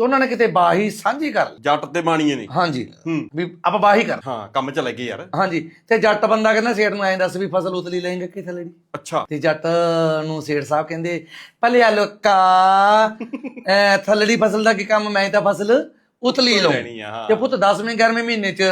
ਤੇ ਉਹਨਾਂ ਨੇ ਕਿਤੇ ਬਾਹੀ ਸਾਂਝੀ ਕਰ ਲਈ। ਜੱਟ ਤੇ ਬਾਣੀਏ ਨੇ। ਹਾਂਜੀ। ਹੂੰ। ਵੀ ਆਪਾਂ ਬਾਹੀ ਕਰ। ਹਾਂ ਕੰਮ ਚ ਲੱਗੇ ਯਾਰ। ਹਾਂਜੀ। ਤੇ ਜੱਟ ਬੰਦਾ ਕਹਿੰਦਾ ਸੇਠ ਨੂੰ ਐਂ ਦੱਸ ਵੀ ਫਸਲ ਉਤਲੀ ਲੈਂਗੇ ਕਿ ਥਲੜੀ ਅੱਛਾ। ਤੇ ਜੱਟ ਨੂੰ ਸੇਠ ਸਾਹਿਬ ਕਹਿੰਦੇ ਭਲਿਆ ਲੋਕਾ ਐ ਥਲੜੀ ਫਸਲ ਦਾ ਕੀ ਕੰਮ? ਮੈਂ ਤਾਂ ਫਸਲ ਉਤਲੀ ਲਊ। ਲੈਣੀ ਆ ਹਾਂ। ਤੇ ਪੁੱਤ 10ਵੇਂ 11ਵੇਂ ਮਹੀਨੇ ਚ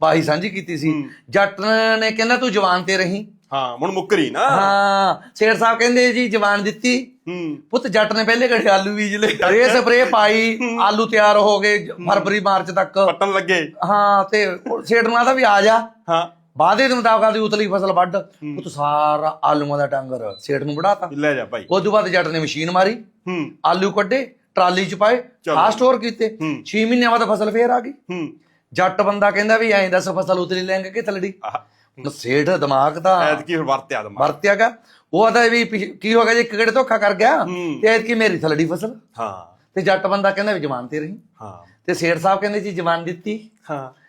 ਬਾਹੀ ਸਾਂਝੀ ਕੀਤੀ ਸੀ। ਜੱਟ ਨੇ ਕਹਿੰਦਾ ਤੂੰ ਜਵਾਨ ਤੇ ਰਹੀ। ਹਾਂ ਹੁਣ ਮੁੱਕਰੀ ਨਾ। ਹਾਂ ਸੇਠ ਸਾਹਿਬ ਕਹਿੰਦੇ ਜੀ ਜਵਾਨ ਦਿੱਤੀ। ਹੂੰ। ਪੁੱਤ ਜੱਟ ਨੇ ਪਹਿਲੇ ਘੜੇ ਆਲੂ ਬੀਜ ਲਏ। ਰੇ ਸਪਰੇ ਪਾਈ ਆਲੂ ਤਿਆਰ ਹੋ ਗਏ ਫਰਵਰੀ ਮਾਰਚ ਤੱਕ। ਪੱਟਣ ਲੱਗੇ। ਹਾਂ ਤੇ ਸੇਠ ਨੂੰ ਆਦਾ ਵੀ ਆ ਜਾ। ਹਾਂ। ਵਾਅਦੇ ਦੇ ਮੁਤਾਬਕ ਆਦੀ ਉਤਲੀ ਫਸਲ ਵੱਢ। ਪੁੱਤ ਸਾਰਾ ਆਲੂਆਂ ਦਾ ਟਾਂਗਰ ਸੇਠ ਨੂੰ ਵੜਾਤਾ ਲੈ ਜਾ ਭਾਈ। ਉਸ ਤੋਂ ਬਾਅਦ ਜੱਟ ਨੇ ਮਸ਼ੀਨ ਮਾਰੀ। ਹੂੰ। ਆਲੂ ਕੱਢੇ ਟਰਾਲੀ ਚ ਪਾਏ। ਆ ਸਟੋਰ ਕੀਤੇ। ਹੂੰ। 6 ਮਹੀਨਿਆਂ ਬਾਅਦ ਫਸਲ ਫੇਰ ਆ ਗਈ। ਹੂੰ। ਜੱਟ ਬੰਦਾ ਕਹਿੰਦਾ ਵੀ ਐਂ ਦੱਸ ਫਸਲ ਉਤਲੀ ਲੈਂਗੇ ਕਿ ਤਲੜੀ ਸੇਠ ਦਿਮਾਗ ਤਾਂ ਐਤਕੀ ਹੁਣ ਵਰਤਿਆ ਦਮਾ ਵਰਤਿਆਗਾ। ਉਹ ਆਦਾ ਵੀ ਕੀ ਹੋ ਗਿਆ ਜੀ ਇੱਕ ਗੇੜੇ ਧੋਖਾ ਕਰ ਗਿਆ। ਤੇ ਐਤਕੀ ਮੇਰੀ ਥਲੜੀ ਫਸਲ। ਹਾਂ। ਤੇ ਜੱਟ ਬੰਦਾ ਕਹਿੰਦਾ ਵੀ ਜਵਾਨ ਤੇ ਰਹੀ। ਹਾਂ। ਤੇ ਸੇਠ ਸਾਹਿਬ ਕਹਿੰਦੇ ਜੀ ਜਵਾਨ ਦਿੱਤੀ। ਹਾਂ।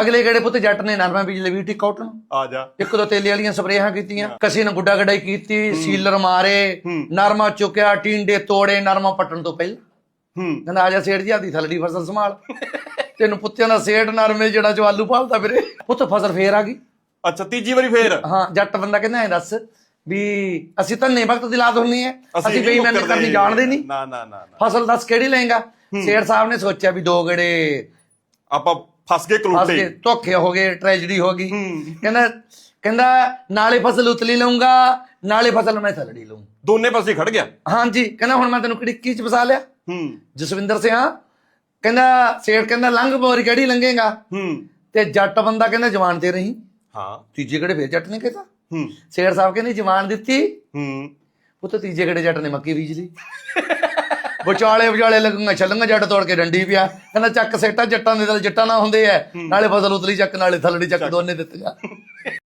ਅਗਲੇ ਗੇੜੇ ਪੁੱਤ ਜੱਟ ਨੇ ਨਰਮਾ ਬੀਜ ਲਈ ਵੀ ਟਿਕ ਆਊਟ ਆ ਜਾ। ਇੱਕ ਦੋ ਤੇਲੇ ਵਾਲੀਆਂ ਸਪਰੇਹਾਂ ਕੀਤੀਆਂ। ਕਸੀ ਨੇ ਗੁੱਡਾ ਗੜਾਈ ਕੀਤੀ ਸੀਲਰ ਮਾਰੇ ਨਰਮਾ ਚੁੱਕਿਆ ਟਿੰਡੇ ਤੋੜੇ ਨਰਮਾ ਪੱਟਣ ਤੋਂ ਪਹਿਲਾਂ। ਹੂੰ। ਕਹਿੰਦਾ ਆ ਜਾ ਸੇਠ ਜੀ ਆਦੀ ਥਲੜੀ ਫਸਲ ਸੰਭਾਲ। ਤੈਨੂੰ ਪੁੱਤਿਆਂ ਦਾ ਸੇਠ ਨਰਮੇ ਜਿਹੜਾ ਜੋ ਆਲੂ ਪਾਲਦਾ ਵੀਰੇ ਪੁੱਤ ਫਸਲ ਫੇਰ ਆ ਗਈ। ਅੱਛਾ ਤੀਜੀ ਵਾਰੀ ਫੇਰ? ਹਾਂ ਜੱਟ ਬੰਦਾ ਕਹਿੰਦਾ ਐ ਦੱਸ ਵੀ ਅਸੀਂ ਤਾਂ ਨੇ ਵਕਤ ਦੀ ਲਾਦ ਹੁੰਨੀ ਹੈ ਅਸੀਂ ਬੇਈਮਾਨੀ। ਕਰਨੀ ਜਾਣਦੇ ਨਹੀਂ। ਨਾ ਨਾ ਨਾ ਫਸਲ ਦੱਸ ਕਿਹੜੀ ਲਏਗਾ? ਸੇਠ ਸਾਹਿਬ ਨੇ ਸੋਚਿਆ ਵੀ ਦੋ ਗੜੇ ਆਪਾਂ ਫਸ ਗਏ ਫਸ ਕਲੂਟੇ ਧੋਖੇ ਹੋ ਗਏ ਟ੍ਰੈਜਡੀ ਹੋ ਗਈ। ਕਹਿੰਦਾ ਕਹਿੰਦਾ ਨਾਲੇ ਫਸਲ ਉਤਲੀ ਲਊਂਗਾ ਨਾਲੇ ਫਸਲ ਮੈਂ ਥਲੜੀ ਲਊਂ। ਦੋਨੇ ਪਾਸੇ ਖੜ ਗਿਆ? ਹਾਂਜੀ ਕਹਿੰਦਾ ਹੁਣ ਮੈਂ ਤੈਨੂੰ ਕਿੜਕੀ ਚ ਫਸਾ ਲਿਆ। ਹੂੰ। ਜਸਵਿੰਦਰ ਸਿੰਘ ਕਹਿੰਦਾ ਸੇਠ ਕਹਿੰਦਾ ਲੰਘ ਬੋਰੀ ਕਿਹੜੀ ਲੰਘੇਗਾ? ਹੂੰ। ਤੇ ਜੱਟ ਬੰਦਾ ਕਹਿੰਦਾ ਜਵਾਨ ਤੇ ਰਹੀ ਹਾਂ। ਤੀਜੇ ਕਿਹੜੇ ਫੇਰ ਜੱਟ ਨੇ ਕਹਿਤਾ ਹੂੰ। ਸੇਠ ਸਾਹਿਬ ਕਹਿੰਦੇ ਜਵਾਨ ਦਿੱਤੀ। ਹੂੰ। ਉਹ ਤਾਂ ਤੀਜੇ ਕਿਹੜੇ ਜੱਟ ਨੇ ਮੱਕੀ ਬੀਜ ਲਈ? ਵਿਚਾਲੇ ਵਿਚਾਲੇ ਲੱਗੂਗਾ ਛਲੰਗਾ ਜੱਟ ਤੋੜ ਕੇ ਡੰਡੀ ਪਿਆ। ਕਹਿੰਦਾ ਚੱਕ ਸੇਟਾ ਜੱਟਾਂ ਦੇ ਦਿਲ ਜੱਟਾਂ ਨਾ ਹੁੰਦੇ ਐ ਨਾਲੇ ਫਸਲ ਉਤਲੀ ਚੱਕ ਨਾਲੇ ਥਲੜੀ ਚੱਕ। ਦੋਨੇ ਦਿੱਤੀਆਂ।